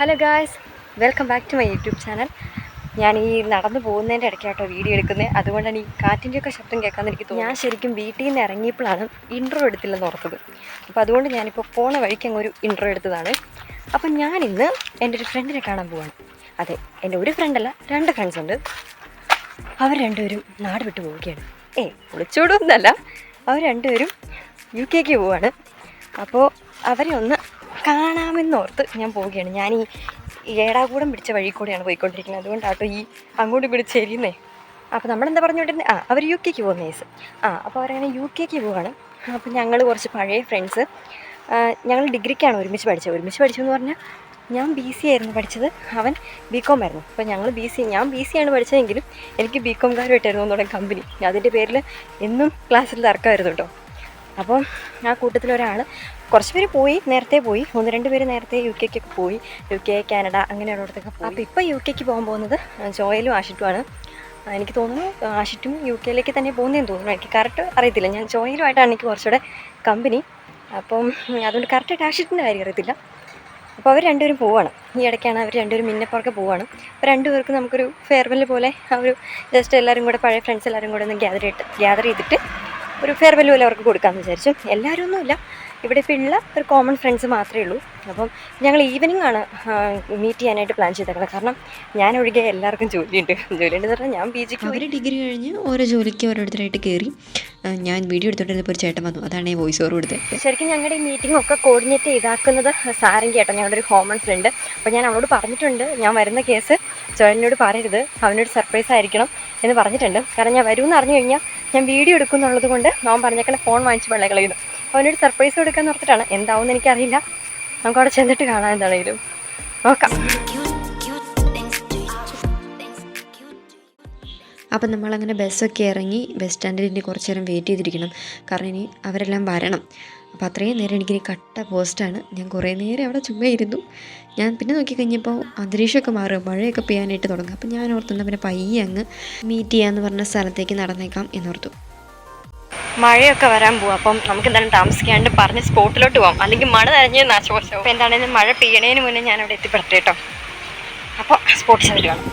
Hello guys welcome back to my YouTube channel ഞാൻ ഈ നടന്നു പോകുന്നതിന്റെ ഇടയ്ക്കാട്ടോ വീഡിയോ എടുക്കുന്നത് അതുകൊണ്ടാണ് ഈ കാറ്റിന്റെയൊക്കെ ശബ്ദം കേൾക്കാമെന്ന് എനിക്ക് തോന്നുന്നു ഞാൻ ശരിക്കും വീട്ടിൽ നിന്ന് ഇറങ്ങിയപ്പോഴാണ് ഇൻട്രോ എടുത്തില്ലെന്ന് ഓർത്തത്. അപ്പോൾ അതുകൊണ്ട് ഞാനിപ്പോൾ പോണ വഴിക്ക് അങ്ങ് ഒരു ഇൻട്രോ എടുത്തതാണ്. അപ്പം ഞാനിന്ന് എന്റെ ഒരു ഫ്രണ്ടിനെ കാണാൻ പോവാണ്. അതെ എന്റെ ഒരു ഫ്രണ്ടല്ല രണ്ട് ഫ്രണ്ട്സ് ഉണ്ട്. അവർ രണ്ടുപേരും നാട് വിട്ടു പോവുകയാണ്. ഏ ഒളിച്ചോടൊന്നല്ല അവർ രണ്ടുപേരും യു കെക്ക് പോവാണ്. അപ്പോൾ അവരെ ഒന്ന് കാണാമെന്നോർത്ത് ഞാൻ പോവുകയാണ്. ഞാൻ ഈ ഏടാകൂടം പിടിച്ച വഴി കൂടെയാണ് പോയിക്കൊണ്ടിരിക്കുന്നത്. അതുകൊണ്ടാട്ടോ ഈ അങ്ങോട്ട് പിടിച്ച് എരിയുന്നേ അപ്പോൾ നമ്മളെന്താ പറഞ്ഞുകൊണ്ടിരുന്നത് ആ അവർ യു കെക്ക് പോകുന്ന കേസ്. ആ അപ്പോൾ അവരങ്ങനെ യു കെക്ക് പോവാണ്. അപ്പോൾ ഞങ്ങൾ കുറച്ച് പഴയ ഫ്രണ്ട്സ് ഞങ്ങൾ ഡിഗ്രിക്കാണ് ഒരുമിച്ച് പഠിച്ചത്. ഒരുമിച്ച് പഠിച്ചു എന്ന് പറഞ്ഞാൽ ഞാൻ ബി സി ആയിരുന്നു പഠിച്ചത്. അവൻ ബി കോം ആയിരുന്നു. അപ്പോൾ ഞങ്ങൾ ബി സി ഞാൻ ബി സി ആണ് പഠിച്ചതെങ്കിലും എനിക്ക് ബി കോംകാരുമായിട്ടായിരുന്നു ഒന്നുകൂടെ കമ്പനി അതിന്റെ പേരിൽ എന്നും ക്ലാസ്സിൽ തർക്കമായിരുന്നു കേട്ടോ അപ്പം ആ കൂട്ടത്തിലൊരാൾ കുറച്ച് പേര് പോയി നേരത്തെ പോയി. ഒന്ന് രണ്ട് പേര് നേരത്തെ യു കെക്കൊക്കെ പോയി. യു കെ കാനഡ അങ്ങനെയുള്ളിടത്തൊക്കെ പോയി. അപ്പോൾ ഇപ്പോൾ യു കെക്ക് പോകാൻ പോകുന്നത് ജോയലും ആഷിറ്റുമാണ് എനിക്ക് തോന്നുന്നു ആഷിറ്റും യു കെയിലേക്ക് തന്നെ പോകുന്നതെന്ന് തോന്നുന്നു. എനിക്ക് കറക്റ്റ് അറിയത്തില്ല. ഞാൻ ജോയിലുമായിട്ടാണ് എനിക്ക് കുറച്ചുകൂടെ കമ്പനി അപ്പം അതുകൊണ്ട് കറക്റ്റായിട്ട് ആഷിറ്റിന്റെ കാര്യം അറിയത്തില്ല. അപ്പോൾ അവർ രണ്ടുപേരും പോവാണ്. ഈ ഇടയ്ക്കാണ് അവർ രണ്ടുപേരും മിന്നപ്പുറക്കെ പോവാണ്. അപ്പോൾ രണ്ടുപേർക്കും നമുക്കൊരു ഫെയർവെൽ പോലെ ആ ഒരു ജസ്റ്റ് എല്ലാവരും കൂടെ പഴയ ഫ്രണ്ട്സ് എല്ലാവരും കൂടെ ഒന്ന് ഗ്യാദർ ചെയ്തിട്ട് ഗ്യാദർ ചെയ്തിട്ട് ഒരു ഫെയർവെൽ പോലെ അവർക്ക് കൊടുക്കാമെന്ന് വിചാരിച്ചു. എല്ലാവരും ഒന്നുമില്ല. ഇവിടെ ഇപ്പോൾ ഉള്ള ഒരു കോമൺ ഫ്രണ്ട്സ് മാത്രമേ ഉള്ളൂ. അപ്പം ഞങ്ങൾ ഈവനിങ് ആണ് മീറ്റ് ചെയ്യാനായിട്ട് പ്ലാൻ ചെയ്തേക്കുന്നത്. കാരണം ഞാൻ ഒഴികെ എല്ലാവർക്കും ജോലിയുണ്ട്. ജോലിയുണ്ടെന്ന് പറഞ്ഞാൽ ഞാൻ പി ജിക്ക് ഒരു ഡിഗ്രി കഴിഞ്ഞ് ഓരോ ജോലിക്ക് ഓരോരുത്തരായിട്ട് കയറി ഞാൻ വീഡിയോ എടുത്തോണ്ടിരുന്നപ്പോൾ ഒരു ചേട്ടൻ വന്നു. അതാണ് ഈ വോയിസ് ഓവർ കൊടുത്തത് ശരിക്കും ഞങ്ങളുടെ ഈ മീറ്റിംഗ് ഒക്കെ കോർഡിനേറ്റ് ചെയ്താക്കുന്നത് സാരംഗി ചേട്ടൻ ഞങ്ങളുടെ ഒരു കോമൺ ഫ്രണ്ട് അപ്പോൾ ഞാൻ അവളോട് പറഞ്ഞിട്ടുണ്ട് ഞാൻ വരുന്ന കേസ് ജോയനോട് പറയരുത് അവനൊരു സർപ്രൈസ് ആയിരിക്കണം എന്ന് പറഞ്ഞിട്ടുണ്ട്. കാരണം ഞാൻ വരുമെന്ന് അറിഞ്ഞു കഴിഞ്ഞാൽ ഞാൻ വീഡിയോ എടുക്കുന്നുള്ളത് കൊണ്ട് അവൻ പറഞ്ഞേക്കണ ഫോൺ വാങ്ങിച്ച് വെള്ളം കളയുന്നു. അവനോട് സർപ്രൈസ് കൊടുക്കാൻ ഓർത്തിട്ടാണ്. എന്താവുമെന്ന് എനിക്കറിയില്ല. നമുക്ക് അവിടെ ചെന്നിട്ട് കാണാൻ എന്താണെങ്കിലും. നോക്കാം. അപ്പം നമ്മളങ്ങനെ ബസ്സൊക്കെ ഇറങ്ങി ബസ് സ്റ്റാൻഡിൽ ഇനി കുറച്ച് നേരം വെയിറ്റ് ചെയ്തിരിക്കണം. കാരണം ഇനി അവരെല്ലാം വരണം. അപ്പോൾ അത്രയും നേരം എനിക്കിനി കട്ട പോസ്റ്റാണ് ഞാൻ കുറേ നേരം അവിടെ ചുമ്മാ ഇരുന്നു. ഞാൻ പിന്നെ നോക്കി കഴിഞ്ഞപ്പോൾ അന്തരീക്ഷമൊക്കെ മാറുക മഴയൊക്കെ പെയ്യാനായിട്ട് തുടങ്ങും. അപ്പം ഞാൻ ഓർത്തുന്ന പിന്നെ പയ്യെ അങ്ങ് മീറ്റ് ചെയ്യാമെന്ന് പറഞ്ഞ സ്ഥലത്തേക്ക് നടന്നേക്കാം എന്നോർത്തു. മഴയൊക്കെ വരാൻ പോവാം. അപ്പം നമുക്ക് എന്തായാലും താമസിക്കാണ്ട് പറഞ്ഞ് സ്പോട്ടിലോട്ട് പോവാം. അല്ലെങ്കിൽ മഴ നനഞ്ഞ് നാശമോശം അപ്പോൾ എന്താണെങ്കിലും മഴ പെയ്യണേന് മുന്നേ ഞാൻ അവിടെ എത്തിപ്പെടുത്തി കേട്ടോ. അപ്പോൾ സ്പോട്ട് ചെന്നിട്ട് കാണാം.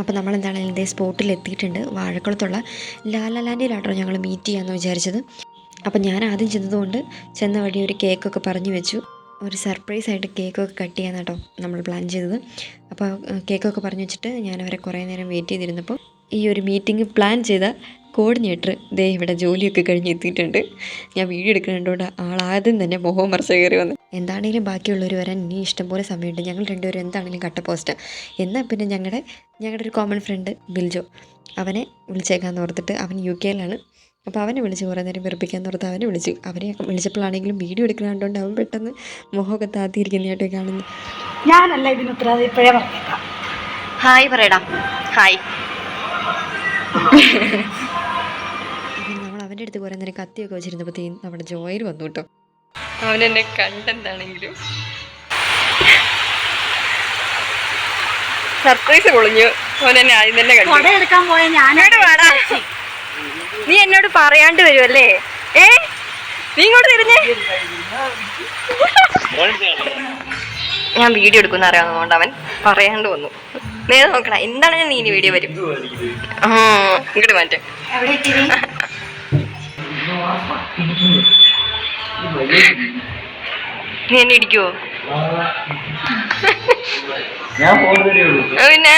അപ്പോൾ നമ്മൾ എന്താണെങ്കിലും ഇതേ സ്പോട്ടിൽ എത്തിയിട്ടുണ്ട് വാഴക്കുളത്തുള്ള ലാലാലാൻഡിലാട്ടോ ഞങ്ങൾ മീറ്റ് ചെയ്യാമെന്ന് വിചാരിച്ചത്. അപ്പം ഞാൻ ആദ്യം ചെന്നതുകൊണ്ട് ചെന്ന വഴി ഒരു കേക്കൊക്കെ പറഞ്ഞു വെച്ചു. ഒരു സർപ്രൈസ് ആയിട്ട് കേക്കൊക്കെ കട്ട് ചെയ്യാൻ കേട്ടോ നമ്മൾ പ്ലാൻ ചെയ്തത്. അപ്പോൾ കേക്കൊക്കെ പറഞ്ഞു വെച്ചിട്ട് ഞാൻ അവരെ കുറേ നേരം വെയിറ്റ് ചെയ്തിരുന്നപ്പോൾ ഈ ഒരു മീറ്റിംഗ് പ്ലാൻ ചെയ്ത കോർഡിനേറ്റർ ദേ ഇവിടെ ജോലിയൊക്കെ കഴിഞ്ഞ് എത്തിയിട്ടുണ്ട്. ഞാൻ വീഡിയോ എടുക്കുന്നുണ്ടോണ്ട് ആളാദ്യം തന്നെ മുഖം മറച്ച കയറി വന്നു എന്താണെങ്കിലും ബാക്കിയുള്ളവർ വരാൻ ഇനി ഇഷ്ടംപോലെ സമയമുണ്ട്. ഞങ്ങൾ രണ്ടുപേരും എന്താണെങ്കിലും കട്ട പോസ്റ്റ് എന്നാൽ പിന്നെ ഞങ്ങളുടെ ഞങ്ങളുടെ ഒരു കോമൺ ഫ്രണ്ട് ബിൽജോ. അവനെ വിളിച്ചേക്കാന്ന് ഓർത്തിട്ട് അവൻ യു കെയിലാണ് അപ്പോൾ അവനെ വിളിച്ച് കുറേ നേരം വെറുപ്പിക്കാൻ ഓർത്ത് അവനെ വിളിച്ചു അവനെ വിളിച്ചപ്പോഴാണെങ്കിലും വീഡിയോ എടുക്കണതുകൊണ്ട് അവൻ പെട്ടെന്ന് മുഖമൊക്കെ താത്തിയിരിക്കുന്നതായിട്ട് കാണുന്നു ഞാനല്ല ഇതിന് ഉത്തരവാദി ഇപ്പോഴേ പറഞ്ഞേക്കാം. ഹായ് പറയടാ. ഹായ്. നമ്മൾ അവന്റെ അടുത്ത് കുറേ നേരം കത്തിയൊക്കെ വെച്ചിരുന്നപ്പോഴത്തേക്കും നമ്മുടെ ജോയിൽ വന്നു കേട്ടോ. അവൻ എന്നെ കണ്ടെന്താണെങ്കിലും. സർപ്രൈസ് പൊളിഞ്ഞു. അവൻ എന്നെ ആദ്യം തന്നെ കണ്ടു. എടുക്കാൻ പോയ ഞാൻ ഇങ്ങോട്ട് വാടാ. നീ എന്നോട് പറയാണ്ട് വരുമല്ലേ ഏ? നീ ഇങ്ങോട്ട് തിരിഞ്ഞേ ഞാൻ വീഡിയോ എടുക്കുന്ന അറിയാവുന്നതുകൊണ്ട് അവൻ പറയാണ്ട് വന്നു. നേരെ നോക്കണ എന്താണ് ഞാൻ നീ ഇനി വീഡിയോ വരും? ഇങ്ങോട്ട് മാറ്റേ. നീ എന്നെ ഇടിക്കുവോ? പിന്നെ?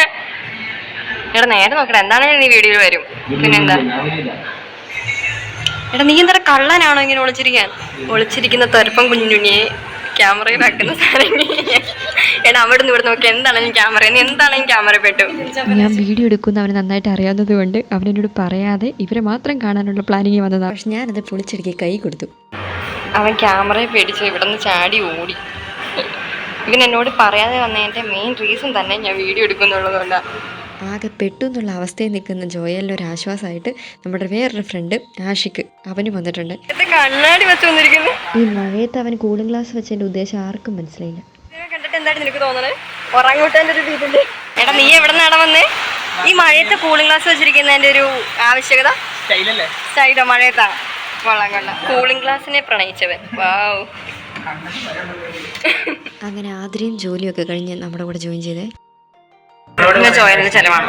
എടാ നേരെ നോക്കണ എന്താണ് നീ വീഡിയോയിൽ വരും? പിന്നെന്താ? എടാ നീ എന്താ കള്ളനാണോ ഇങ്ങനെ ഒളിച്ചിരിക്കാൻ? ഒളിച്ചിരിക്കുന്ന തുരപ്പം കുഞ്ഞുണ്ണിയെ ക്യാമറയിലാക്കുന്ന സാധനം എടാ അവിടെ നിന്ന് ഇവിടെ നോക്കി എന്താണെങ്കിലും ക്യാമറ എന്താണെങ്കിലും ക്യാമറ പെട്ടു? ഞാൻ വീഡിയോ എടുക്കുന്ന അവന് നന്നായിട്ട് അറിയാവുന്നത് കൊണ്ട് അവനെന്നോട് പറയാതെ ഇവരെ മാത്രം കാണാനുള്ള പ്ലാനിങ് വന്നതാണ് പക്ഷെ ഞാനത് പൊളിച്ചെടുക്കി കൈ കൊടുത്തു. അവൻ ക്യാമറയെ പേടിച്ച് ഇവിടെ നിന്ന് ചാടി ഓടി. ഇവൻ എന്നോട് പറയാതെ വന്നതിന്റെ മെയിൻ റീസൺ തന്നെ ഞാൻ വീഡിയോ എടുക്കുന്നുള്ളതുകൊണ്ടാണ് ആകെ പെട്ടു എന്നുള്ള അവസ്ഥയിൽ നിൽക്കുന്ന ജോയലിന് ഒരു ആശ്വാസമായിട്ട് നമ്മുടെ വേറൊരു ഫ്രണ്ട് ആഷിക്ക് അവനും വന്നിട്ടുണ്ട്. കണ്ണാടി വെച്ച് വന്നിരിക്കുന്നു. ഈ മഴയത്ത് അവൻ കൂളിംഗ് ഗ്ലാസ് വെച്ചതിന്റെ ഉദ്ദേശം ആർക്കും മനസ്സിലായില്ല. കണ്ടിട്ട് എന്താണ് നിനക്ക് തോന്നണേ? ഉറങ്ങൂട്ടന്റെ ഒരു രീതിണ്ട് എടാ നീ എവിടെ നിന്നാണ് വന്നേ? ഈ മഴയത്ത് കൂളിംഗ് ഗ്ലാസ് വെച്ചിരിക്കുന്നതിന്റെ ഒരു ആവശ്യകത? സ്റ്റൈലല്ലേ? സൈഡോ മഴയത്താ? കൊള്ളാം കൊള്ളാം. കൂളിംഗ് ഗ്ലാസിനെ പ്രണയിച്ചവൻ. വാവ് അങ്ങനെ ആതിരയും ജോലിയൊക്കെ കഴിഞ്ഞ് നമ്മുടെ കൂടെ ജോയിൻ ചെയ്തേ. ഇന്ന് ചോയലിന് ചെലവാണ്.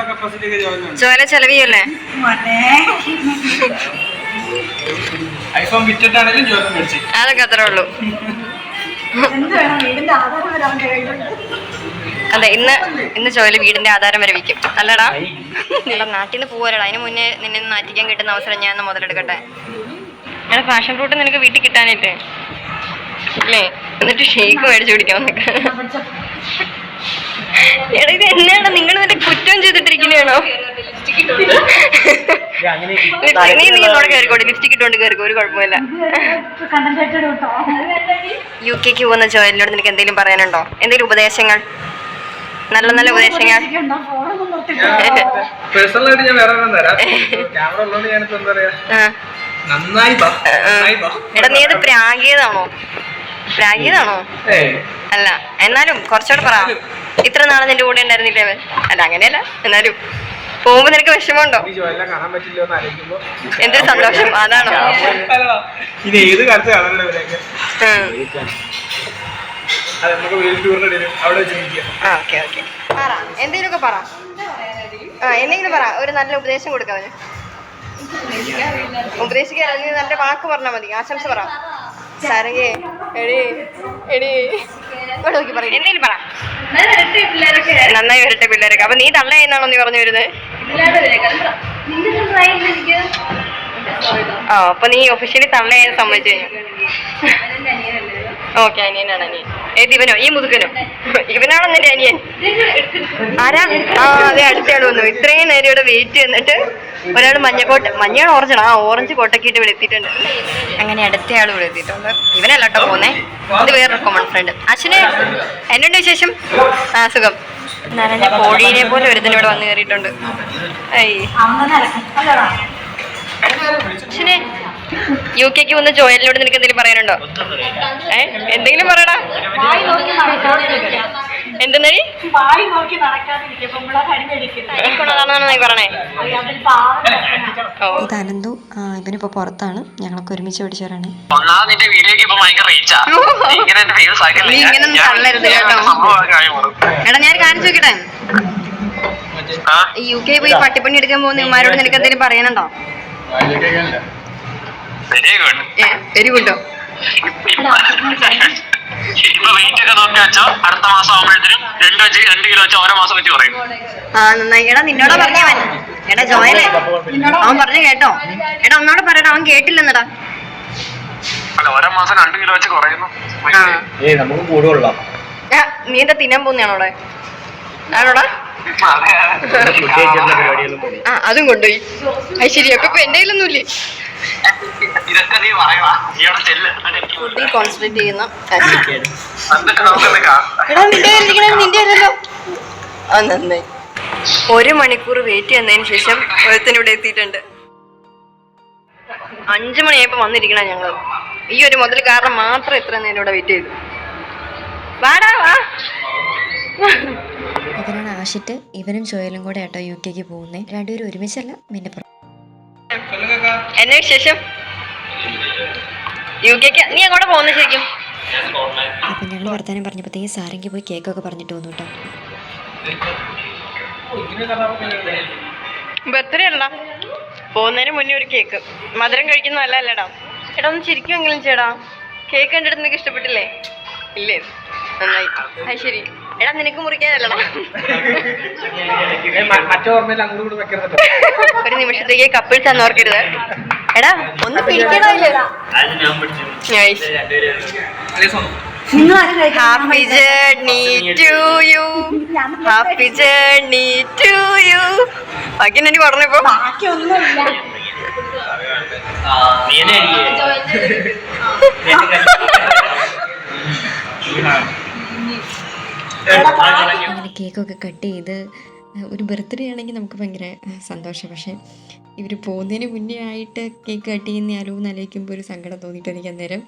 ജോയലെ ചെലവിയല്ലേ അതൊക്കെ അത്രേ ഉള്ളൂ. അതെ ഇന്ന് ഇന്ന് ചോയിൽ വീടിന്റെ ആധാരം വരെ വിൽക്കും. അല്ലടാ. എടാ നാട്ടിൽ നിന്ന് പോവാലടാ അതിന് മുന്നേ നിന്നെ നാറ്റിക്കാൻ കിട്ടുന്ന അവസരം ഞാൻ മുതലെടുക്കട്ടെ. എടാ ഫാഷൻ ഫ്രൂട്ട് നിനക്ക് വീട്ടിൽ കിട്ടാനായിട്ട്. അല്ലേ? എന്നിട്ട് ഷേക്ക് മേടിച്ചു കുടിക്കാൻ നിനക്ക് എടാ ഇത് എന്നാണ് നിങ്ങൾ എന്നിട്ട് കുറ്റം ചെയ്തിട്ടിരിക്കുന്നതാണോ? നീ നീ ഇങ്ങോട്ട് കയറിക്കോട്ടെ ലിപ്സ്റ്റിക് ഇട്ടുകൊണ്ട് കയറിക്കോ ഒരു കുഴപ്പമില്ല. യു കെക്ക് പോകുന്ന ജോയലിനോട് നിനക്ക് എന്തെങ്കിലും പറയാനുണ്ടോ? എന്തെങ്കിലും ഉപദേശങ്ങൾ? നല്ല നല്ല ഉപദേശങ്ങൾ? പേഴ്സണലായിട്ട് ഞാൻ വേറെ ഒരെണ്ണം തരാം. ക്യാമറ ഉള്ളതുകൊണ്ട് ഞാനിപ്പോ എന്താ പറയാ? നന്നായി ബാ നന്നായി ബാ എടാ നീ അത് പ്രാഗിയതാണോ? പ്രാഗിയതാണോ അല്ല എന്നാലും കുറച്ചുകൂടെ പറ. ഇത്ര നാളെ നിന്റെ കൂടെ ഉണ്ടായിരുന്നില്ലേ അവൻ? അല്ല അങ്ങനെയല്ല. എന്നാലും പോകുമ്പോ നിനക്ക് വിഷമമുണ്ടോ? എന്തൊരു സന്തോഷം. അതാണോ? എന്തെങ്കിലുമൊക്കെ പറ. ആ എന്തെങ്കിലും പറ. ഒരു നല്ല ഉപദേശം കൊടുക്കാം അവന്. ഉപദേശിക്കാൻ നല്ല വാക്ക് പറഞ്ഞാൽ മതി. ആശംസ പറ. സരകേ എടി എടി. ഇവിടെ നോക്കി പറ എന്തെങ്കിലും പറ. നന്നായി വരട്ടെ പിള്ളേരൊക്കെ. അപ്പൊ നീ തള്ള എന്നാണോ നീ പറഞ്ഞു വരുന്നത് ആ അപ്പൊ നീ ഒഫീഷ്യലി തള്ളയായി സമ്മതിച്ചു കഴിഞ്ഞു. ഓക്കെ അനിയനാണ് അനിയൻ. ഏത് ഇവനോ? ഈ മുതുകനോ? ഇവനാണോ നിന്റെ അനിയൻ? ആരാ? ആ അതെ അടുത്തയാൾ വന്നു. ഇത്രയും നേരം ഇവിടെ വെയിറ്റ് ചെയ്തിട്ട് ഒരാൾ മഞ്ഞക്കോട്ട മഞ്ഞയാണ് ഓറഞ്ച് ആ ഓറഞ്ച് കോട്ടക്കിട്ട് ഇവിടെ എത്തിയിട്ടുണ്ട്. അങ്ങനെ അടുത്തയാൾ ഇവിടെ എത്തിയിട്ടുണ്ട്. ഇവനല്ല കേട്ടോ പോന്നേ. ഇത് വേറൊരു കോമൺ ഫ്രണ്ട് അച്ഛനെ എന്നുണ്ട് വിശേഷം? ആ സുഖം. നനഞ്ഞ കോഴീനെ പോലെ ഒരുത്തൻ ഇവിടെ വന്ന് കയറിയിട്ടുണ്ട്. അയ്യേ അച്ഛനെ യു കെക്ക് വന്ന് ജോയലിനോട് നിനക്ക് എന്തെങ്കിലും പറയാനുണ്ടോ? ഏ? എന്തെങ്കിലും പറയടാ. എന്തെന്നടി? നീ ഇത് അനന്തു ആ, പുറത്താണ്. ഞങ്ങളൊക്കെ ഒരുമിച്ച് പഠിച്ചവരാണ്. എടാ ഞാൻ കാണിച്ചു നോക്കട്ടെ. യു കെ പോയി പട്ടിപ്പണി എടുക്കാൻ പോകുന്ന ഇമാരോട് നിനക്ക് എന്തെങ്കിലും പറയാനുണ്ടോ? വെരി ഗുഡ് വെരി ഗുഡോ ഇപ്പൊ വെയിറ്റ് ഒക്കെ നോക്കി വെച്ചോ അടുത്ത മാസം ആകുമ്പോഴത്തേനും രണ്ട് വെച്ച് രണ്ട് കിലോ വെച്ച് ഓരോ മാസം വെച്ച് ആ നന്നായി. എടാ നിന്നോടാ പറഞ്ഞവൻ എടാ ജോയലേ. അവൻ പറഞ്ഞു കേട്ടോ. എടാ ഒന്നോടെ പറയടാ അവൻ കേട്ടില്ലെന്നടാ. അല്ല ഓരോ മാസം രണ്ട് കിലോ വെച്ച് കുറയുന്നു. ആ. ഏയ് നമുക്ക് കൂടുകൊള്ളാം. നീ എന്താ തിന്നാൻ പോകുന്നതാണോ അവിടെ? ആണോടാ ആ അതും കൊണ്ടുപോയി. അത് ശരി അപ്പൊ ഇപ്പൊ എന്റെ കയ്യിലൊന്നുമില്ലേ? ഫുഡിൽ കോൺസെൻട്രേറ്റ് ചെയ്യുന്ന എന്നിട്ട് നമുക്കൊന്ന് കാണാം. എടാ നിന്റെ കയ്യിലിരിക്കണത് നിന്റെ അല്ലല്ലോ ആ നന്നായി. ഒരു മണിക്കൂർ വെയിറ്റ് ചെയ്യുന്നതിന് ശേഷം ഒരുത്തൻ ഇവിടെ എത്തിയിട്ടുണ്ട്. അഞ്ചു മണിയായപ്പോ വന്നിരിക്കണ ഞങ്ങൾ ഈ ഒരു മുതൽ കാരണം മാത്രം എത്ര നേരം ഇവിടെ വെയിറ്റ് ചെയ്തു. വാടാ വാ. ആഷിറ്റ് ഇവനും ജോയലും കൂടെ ആട്ടോ യു കെക്ക് പോകുന്നത് രണ്ടുപേരും ഒരുമിച്ചല്ല നിന്റെ എന്നെ വിശേഷം? യു കെക്ക് നീ അങ്ങോട്ട് പോകുന്ന ശരിക്കും? അപ്പം ഞങ്ങൾ വർത്താനം പറഞ്ഞപ്പോഴത്തേക്ക് സാരംഗി പോയി കേക്കൊക്കെ പറഞ്ഞിട്ട് വന്നു കേട്ടോ ബർത്ത്ഡേ അല്ല. പോകുന്നതിന് മുന്നേ ഒരു കേക്ക് മധുരം കഴിക്കുന്ന നല്ലതല്ലടാ. ചേട്ടാ ഒന്ന് ചിരിക്കുമെങ്കിലും ചേടാ കേക്ക് കണ്ടിട്ട് നിനക്ക് ഇഷ്ടപ്പെട്ടില്ലേ? ഇല്ലേ? നന്നായി. അത് ശരി. എടാ നിനക്ക് മുറിക്കാനല്ലടാ ഒരു നിമിഷത്തേക്ക് കപ്പിൾ തന്നോർക്കരുത്. എടാ ഒന്ന് പിടിക്കണോ നിങ്ങൾ ആരും കഴിക്കാൻ happy journey to you happy journey to you ബാക്കി എന്നെ പറഞ്ഞപ്പോ ബാക്കിയൊന്നുമില്ല കേക്കൊക്കെ കട്ട് ചെയ്ത് ഒരു ബർത്ത്ഡേ ആണെങ്കിൽ നമുക്ക് ഭയങ്കര സന്തോഷം. പക്ഷേ ഇവർ പോകുന്നതിന് മുന്നേ ആയിട്ട് കേക്ക് കട്ട് ചെയ്യുന്ന ആലോചിക്കുമ്പോൾ ഒരു സങ്കടം തോന്നിയിട്ട് എനിക്ക് അന്നേരം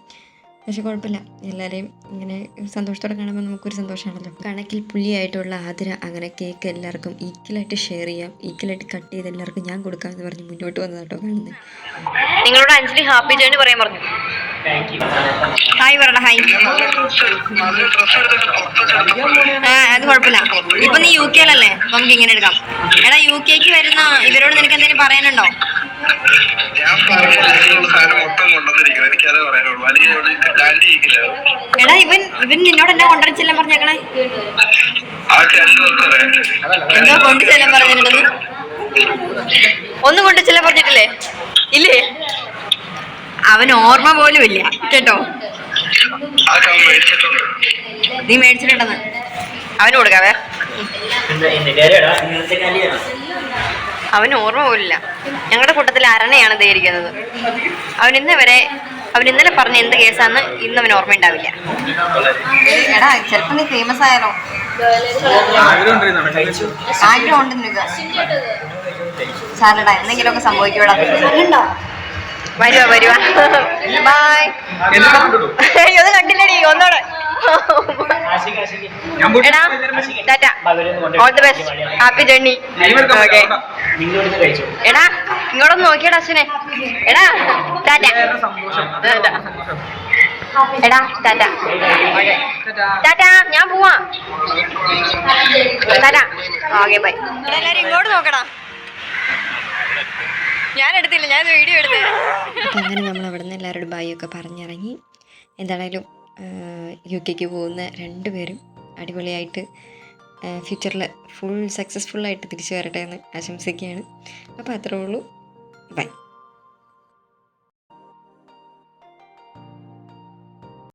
പക്ഷെ കുഴപ്പമില്ല. എല്ലാവരെയും ഇങ്ങനെ സന്തോഷത്തോടെ കാണുമ്പോൾ നമുക്കൊരു സന്തോഷമാണല്ലോ. കണക്കിൽ പുള്ളിയായിട്ടുള്ള ആതിര അങ്ങനെ കേക്ക് എല്ലാവർക്കും ഈക്വലായിട്ട് ഷെയർ ചെയ്യാം. ഈക്വലായിട്ട് കട്ട് ചെയ്ത് എല്ലാവർക്കും ഞാൻ കൊടുക്കാമെന്ന് പറഞ്ഞ് മുന്നോട്ട് വന്നത് കേട്ടോ കാണുന്നത് നിങ്ങളോട് അഞ്ജലി ഹാപ്പി ജേണി പറയാൻ പറഞ്ഞു. ഹായ് പറയണ ഹായ് ആ അത് കുഴപ്പമില്ല. ഇപ്പൊ നീ യു കെയിലല്ലേ നമുക്ക് ഇങ്ങനെ എടുക്കാം. എടാ യു കെക്ക് വരുന്ന ഇവരോട് നിനക്ക് എന്തെങ്കിലും പറയാനുണ്ടോ? ഞാൻ പറഞ്ഞ സാധനം മൊത്തം കൊണ്ടുവന്നിരിക്കുന്നത് എനിക്കത് പറയാനുള്ളൂ. അല്ലെങ്കിൽ ഡാൻഡി ഇരിക്കില്ല എടാ ഇവൻ ഇവൻ നിന്നോട് എന്നാ കൊണ്ടുവരച്ചെല്ലാം പറഞ്ഞേക്കണേ ആ രണ്ടു എന്തോ കൊണ്ടു ചെല്ലാൻ പറഞ്ഞിട്ടുണ്ടെന്ന് ഒന്നും കൊണ്ട് ചെല്ലാൻ പറഞ്ഞിട്ടില്ലേ? ഇല്ലേ? അവൻ ഓർമ്മ പോലും ഇല്ല. കേട്ടോ? നീ മേടിച്ചിട്ടുണ്ടെന്ന്. അവന് കൊടുക്കാവേ. അവന് ഓർമ്മ പോലില്ല. ഞങ്ങളുടെ കൂട്ടത്തിൽ അരണയാണ് ധരിക്കുന്നത് അവൻ ഇന്ന് വരെ അവൻ ഇന്നലെ പറഞ്ഞ എന്ത് കേസാന്ന് ഇന്ന് അവന് ഓർമ്മ ഉണ്ടാവില്ല എടാ ചിലപ്പോ നീ ഫേമസ് ആയാലോ ആഗ്രഹം ഉണ്ട് നിനക്ക് സാരടാ എന്തെങ്കിലുമൊക്കെ സംഭവിക്കൂടാ വരുവാ. വരുവാ ബായ് അയ്യോ കണ്ടില്ലടി ഒന്നോടെ. എടാ tata all the best happy journey okay എടാ ഇങ്ങോട്ടൊന്ന് നോക്കിയടാ അച്ഛനെ എടാ ടാറ്റ. എടാ ടാറ്റ. ടാറ്റ ഞാൻ പോവാ. ടാറ്റ. ഓക്കെ ബൈ എല്ലാരും ഇങ്ങോട്ട് നോക്കടാ. ഞാൻ എടുത്തില്ല ഞാൻ വീഡിയോ എടുത്തേ. അങ്ങനെ നമ്മൾ അവിടെ നിന്ന് എല്ലാവരോടും ബായി ഒക്കെ പറഞ്ഞിറങ്ങി. എന്താണേലും യു കെക്ക് പോകുന്ന രണ്ടുപേരും അടിപൊളിയായിട്ട് ഫ്യൂച്ചറിൽ ഫുൾ സക്സസ്ഫുള്ളായിട്ട് തിരിച്ചു വരട്ടെ എന്ന് ആശംസിക്കുകയാണ്. അപ്പോൾ അത്രേ ഉള്ളൂ. ബൈ